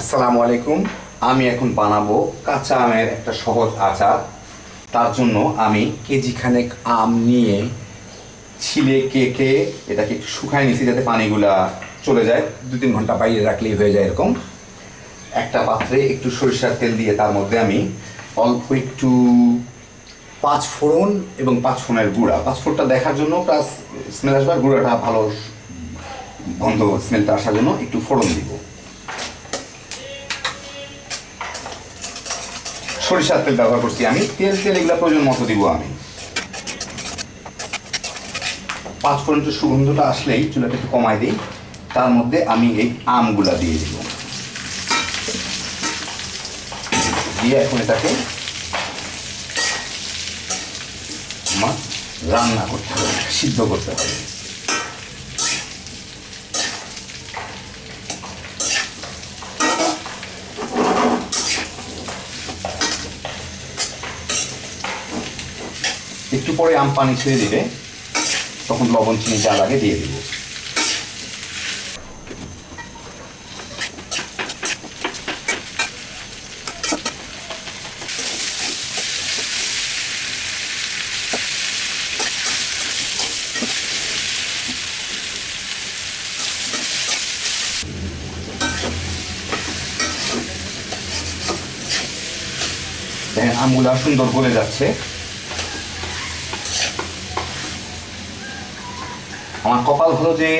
আসসালামু আলাইকুম। আমি এখন বানাবো কাঁচা আমের একটা সহজ আচার। তার জন্য আমি কেজি খানেক আম নিয়ে ছিলে কেটে এটাকে শুকায় নিছি যাতে পানিগুলা চলে যায়। দু তিন ঘণ্টা বাইরে রাখলেই হয়ে যায় এরকম। একটা পাত্রে একটু সরিষার তেল দিয়ে তার মধ্যে আমি অল্প একটু পাঁচ ফোড়ন এবং পাঁচ ফোড়নের গুঁড়া। পাঁচ ফোড়নটা দেখার জন্য প্লাস স্মেল আসবার গুঁড়াটা ভালো গন্ধ স্মেলটা আসার জন্য একটু ফোড়ন দিব। সরিষার তেল ব্যবহার করছি আমি। তেল তেল এগুলো প্রয়োজন মতো দিব আমি। পাঁচ পর্যন্ত সুগন্ধটা আসলেই চুলাটা একটু কমাই দিই। তার মধ্যে আমি এই আমগুলা দিয়ে দিব। দিয়ে এখন এটাকে আমার রান্না করতে হবে, সিদ্ধ করতে হবে। একটু পরে আম পানি ছেড়ে দিবে। তখন লবণ, চিনি যা লাগে দিয়ে দিব। দেখেন আমগুলা সুন্দর গলে যাচ্ছে। আমার কপাল হলো যে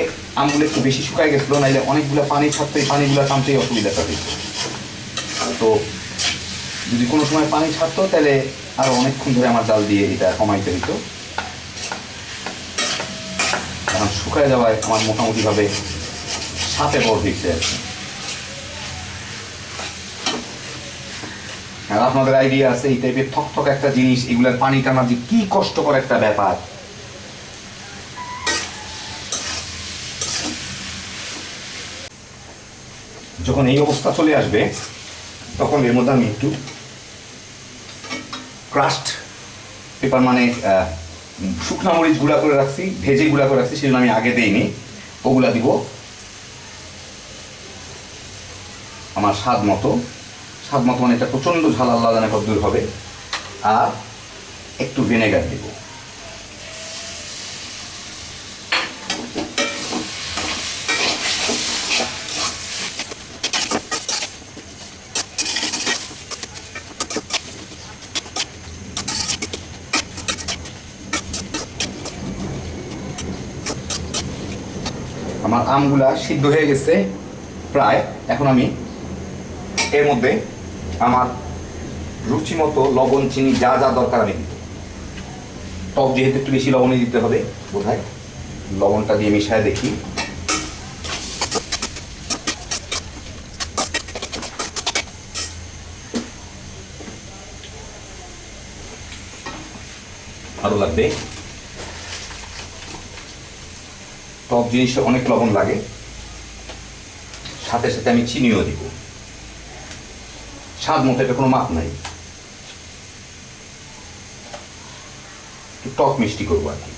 আমগুলো একটু বেশি শুকায় গেছিল, নাইলে অনেকগুলো পানি ছাড়তে পানিগুলো টানতেই অসুবিধাটা হইতো তো যদি কোনো সময় পানি ছাড়তো, তাহলে আরও অনেকক্ষণ ধরে আমার জাল দিয়ে এটা কমাইতে হইতো। কারণ শুকায় যাওয়ায় আমার মোটামুটিভাবে সাথে বড় হয়েছে আর কি। আর আপনাদের আইডিয়া আছে, এই টাইপের থক থক একটা জিনিস, এগুলার পানি টানা যে কি কষ্টকর একটা ব্যাপার। যখন এই অবস্থা চলে আসবে, তখন এর মধ্যে আমি একটু ক্রাস্ট পেপার মানে শুকনা মরিচ গুঁড়া করে রাখছি, ভেজে গুঁড়া করে রাখছি, সেজন্য আমি আগে দেইনি। ওগুলা দিব আমার স্বাদ মতো। স্বাদ মতো মানে এটা প্রচণ্ড ঝাল আল্লাহ জানে কদ্দূর হবে। আর একটু ভিনেগার দিব। আমার আমগুলা সিদ্ধ হয়ে গেছে প্রায়। এখন আমি এর মধ্যে আমার রুচি মতো লবণ, চিনি, যা যা দরকার আমি দিব। টক যেহেতু একটু বেশি লবণই দিতে হবে, বোধহয় লবণটা দিয়ে মিশায় দেখি। ভালো লাগবে? টক জিনিসে অনেক লবণ লাগে। সাথে সাথে আমি চিনিও দিব। স্বাদ মতো এটা কোনো মাপ নাই। টক মিষ্টি করব আর কি।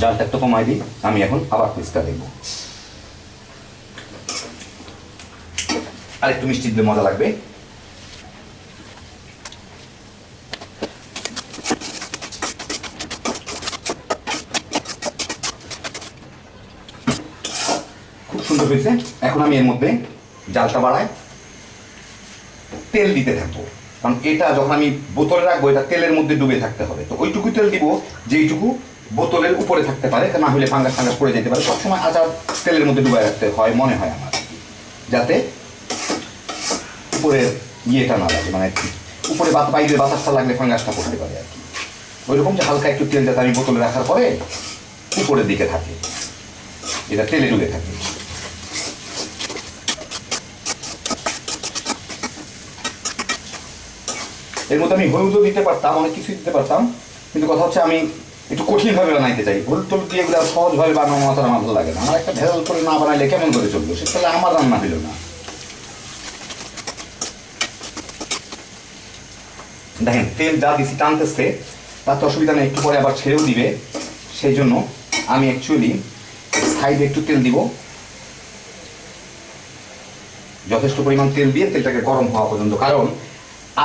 জালটা একটু কমাই দিই, আমি এখন আবার পিসটা দেখব আর একটু মিষ্টি দিলে মজা লাগবে। খুব সুন্দর হয়েছে। এখন আমি এর মধ্যে জালটা বাড়াই। তেল দিতে থাকব। কারণ এটা যখন আমি বোতলে রাখব, এটা তেলের মধ্যে ডুবে থাকতে হবে। তো ওইটুকু তেল দিব, যেইটুকু বোতলের উপরে থাকতে পারে। না হলে ফাঙ্গাস ফাঙ্গাস পড়ে যেতে পারে। সবসময় আচার তেলের মধ্যে ডুবে রাখতে হয়, মনে হয় আমার। যাতে উপরে ইয়েটা না লাগে মানে উপরে বাইরে বাতাসটা লাগলে ফাঙ্গাসটা পড়তে পারে আর কি। ওইরকম যে হালকা একটু তেল যাতে আমি বোতলে রাখার পরে উপরের দিকে থাকে এটা তেলে ডুবে থাকে। এর মধ্যে আমি হলুদও দিতে পারতাম, অনেক কিছুই দিতে পারতাম, কিন্তু কথা হচ্ছে আমি একটু কঠিনভাবে বানাইতে চাই। হলুদ টলুদ দিয়ে এগুলো সহজভাবে বানানো আমার ভালো লাগে না। আমার একটা ভেজাল করে না বানাইলে কেমন করে চলবে? সে তাহলে আমার রান্না হইল না। দেখেন, তেল যা দিছি টানতেছে তার তো অসুবিধা নেই, একটু পরে আবার ছেড়েও দিবে। সেই জন্য আমি অ্যাকচুয়ালি সাইডে একটু তেল দিব। যথেষ্ট পরিমাণ তেল দিয়ে তেলটাকে গরম হওয়া পর্যন্ত। কারণ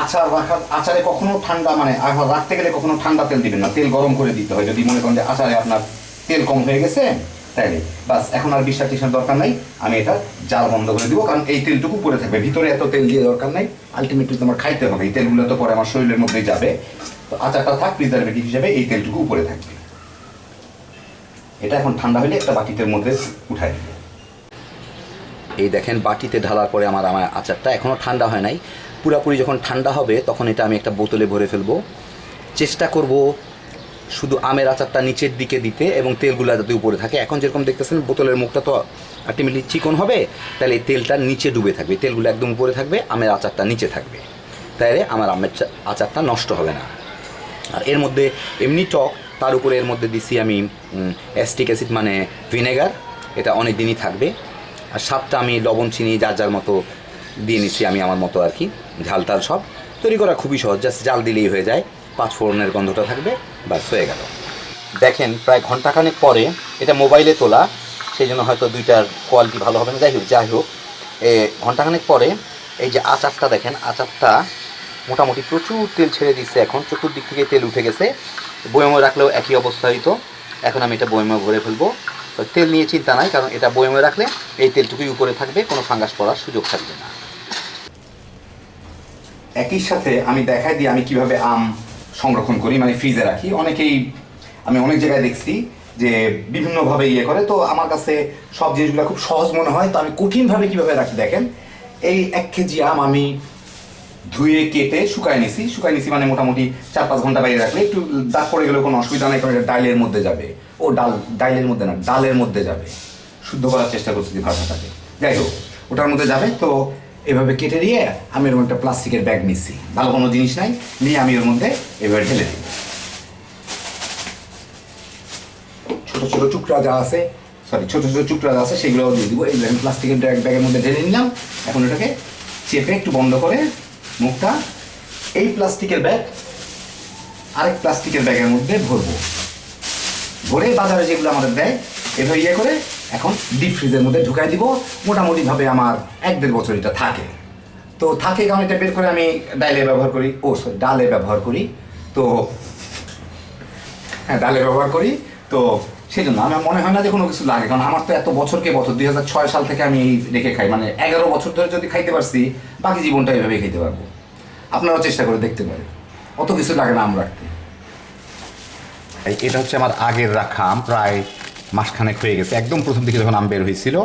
আচার রাখা আচারে কখনো ঠান্ডা মানে রাখতে গেলে কখনো ঠান্ডা তেল দিবেন না। তেল গরম করে দিতে হয়। যদি মনে করেন যে আচারে আপনার তেল কম হয়ে গেছে তাইলে বাস, এখন আর বিশ্বাস টিসার দরকার নাই, আমি এটা জাল বন্ধ করে দিব, কারণ এই তেলটুকু পরে থাকবে। ভিতরে এত তেল দিয়ে দরকার নাই আলটিমেটলি তোমার খাইতে হবে। এই তেলগুলো তো পরে আমার শরীরের মধ্যেই যাবে। তো আচারটা থাক প্রিজারভেটিভ হিসেবে এই তেলটুকু উপরে থাকবে। এটা এখন ঠান্ডা হলে একটা বাটিতে মধ্যে উঠাই দিবে। এই দেখেন, বাটিতে ঢালার পরে আমার আমার আচারটা এখনও ঠান্ডা হয় নাই। পুরোপুরি যখন ঠান্ডা হবে, তখন এটা আমি একটা বোতলে ভরে ফেলব। চেষ্টা করব শুধু আমের আচারটা নিচের দিকে দিতে এবং তেলগুলো যাতে উপরে থাকে। এখন যেরকম দেখতেছেন, বোতলের মুখটা তো আলটিমেটলি চিকন হবে, তাহলে এই তেলটা নিচে ডুবে থাকবে। তেলগুলো একদম উপরে থাকবে, আমের আচারটা নিচে থাকবে। তাইলে আমার আমের আচারটা নষ্ট হবে না। আর এর মধ্যে এমনি টক, তার উপরে এর মধ্যে দিছি আমি অ্যাস্টিক অ্যাসিড মানে ভিনেগার এটা অনেক দিনই থাকবে। আর স্বাদটা আমি লবণ, চিনি, যার যার মতো দিয়ে নিচ্ছি আমি আমার মতো আর কি। ঝাল টাল সব। তৈরি করা খুবই সহজ, জাস্ট জাল দিলেই হয়ে যায়। পাঁচ ফোড়নের গন্ধটা থাকবে বাস হয়ে গেল। দেখেন, প্রায় ঘন্টাখানেক পরে এটা মোবাইলে তোলা, সেই জন্য হয়তো দুইটার কোয়ালিটি ভালো হবে না। যাই হোক যাই হোক, এ ঘন্টাখানেক পরে এই যে আচারটা দেখেন, আচারটা মোটামুটি প্রচুর তেল ছেড়ে দিচ্ছে এখন। চতুর্দিক থেকে তেল উঠে গেছে। বয়মে রাখলেও একই অবস্থা হইতো। এখন আমি এটা বয়মে ভরে ফেলব। তেল নিয়ে চিন্তা নাই, কারণ এটা বয়মে রাখলে এই তেলটুকুই উপরে থাকবে, কোনো ফাঙ্গাস পড়ার সুযোগ থাকবে না। একই সাথে আমি দেখাই দিই আমি কীভাবে আম সংরক্ষণ করি মানে ফ্রিজে রাখি। অনেকেই, আমি অনেক জায়গায় দেখছি যে বিভিন্নভাবে ইয়ে করে। তো আমার কাছে সব জিনিসগুলো খুব সহজ মনে হয়। তো আমি কঠিনভাবে কীভাবে রাখি দেখেন? এই এক কেজি আম আমি ধুয়ে, কেটে শুকায় নিছি। শুকায় নিছি মানে মোটামুটি চার পাঁচ ঘণ্টা বাইরে রাখলে একটু দাগ পড়ে গেলেও কোনো অসুবিধা নেই, কারণ এটা ডাইলের মধ্যে যাবে। ও ডাল, ডাইলের মধ্যে না, ডালের মধ্যে যাবে। শুদ্ধ করার চেষ্টা করছি ভাষাটাকে যাই হোক, ওটার মধ্যে যাবে। তো এভাবে কেটে দিয়ে আমি এরকম মধ্যে প্লাস্টিকের ব্যাগ নিচ্ছি। ভালো কোনো জিনিস নাই, নিয়ে আমি ওর মধ্যে এভাবে ঢেলে দিই। ছোট ছোট টুকরা যা আছে সরি ছোট ছোট টুকরা আছে, সেগুলোও দিয়ে দিব। এই দেখেন প্লাস্টিকের ব্যাগ ব্যাগের মধ্যে ঢেলে নিলাম। এখন এটাকে চেপে একটু বন্ধ করে মুখটা এই প্লাস্টিকের ব্যাগ আরেক প্লাস্টিকের ব্যাগের মধ্যে ভরবো। ভরে বাজারে যেগুলো আমাদের দেয়, এভাবে ইয়ে করে এখন ডিপ ফ্রিজের মধ্যে ঢুকাই দিব। মোটামুটিভাবে আমার এক দেড় বছর এটা থাকে। তো থাকে কারণ এটা বের করে আমি ডাইলে ব্যবহার করি। ও সরি ডালে ব্যবহার করি। তো হ্যাঁ ডালে ব্যবহার করি। তো সেই জন্য আমার মনে হয় না যে কোনো কিছু লাগে। কারণ আমার তো এত বছরকে বছর? দুই হাজার ছয় সাল থেকে আমি এই রেখে খাই। মানে এগারো বছর ধরে যদি খাইতে পারছি, বাকি জীবনটা এভাবেই খাইতে পারব। আপনারাও চেষ্টা করে দেখতে পারেন। অত কিছু লাগে না আম রাখতে। এটা হচ্ছে আমার আগের রাখা, আম প্রায় মাসখানেক হয়ে গেছে। একদম প্রথম দিকে যখন আম বের হয়েছিল,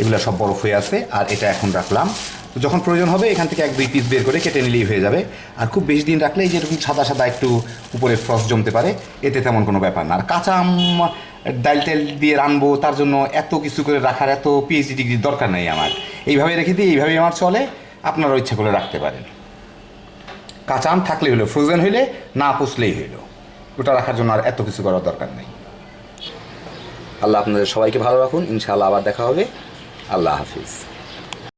এগুলো সব বরফ হয়ে আছে, আর এটা এখন রাখলাম। তো যখন প্রয়োজন হবে, এখান থেকে এক দুই পিস বের করে কেটে নিলেই হয়ে যাবে। আর খুব বেশি দিন রাখলে এই যে এরকম সাদা সাদা একটু উপরে ফ্রস জমতে পারে, এতে তেমন কোনো ব্যাপার না। আর কাঁচা আম ডাল তেল দিয়ে রানবো, তার জন্য এত কিছু করে রাখার এত পিএইচডি ডিগ্রির দরকার নেই আমার। এইভাবে রেখে দিই, এইভাবেই আমার চলে। আপনারাও ইচ্ছা করে রাখতে পারেন। কাঁচা আম থাকলে হলো ফ্রোজেন হইলে না পুষলেই হইল। ওটা রাখার জন্য আর এত কিছু করার দরকার নেই। আল্লাহ আপনাদের সবাইকে ভালো রাখুন। ইনশাআল্লাহ আবার দেখা হবে। আল্লাহ হাফিজ।